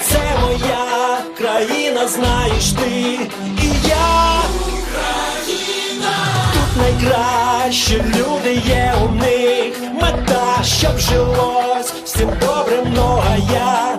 це моя країна, знаєш ти і я Україна тут найкращі люди є у них мета, щоб жилось всім добре, много я.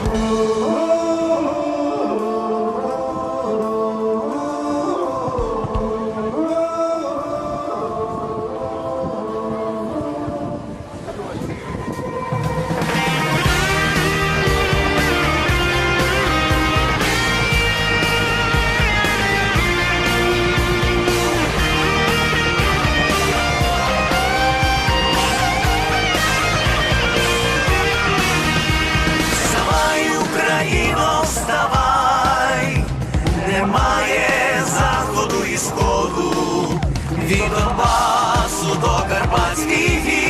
і сходу, від Донбасу до Карпатських.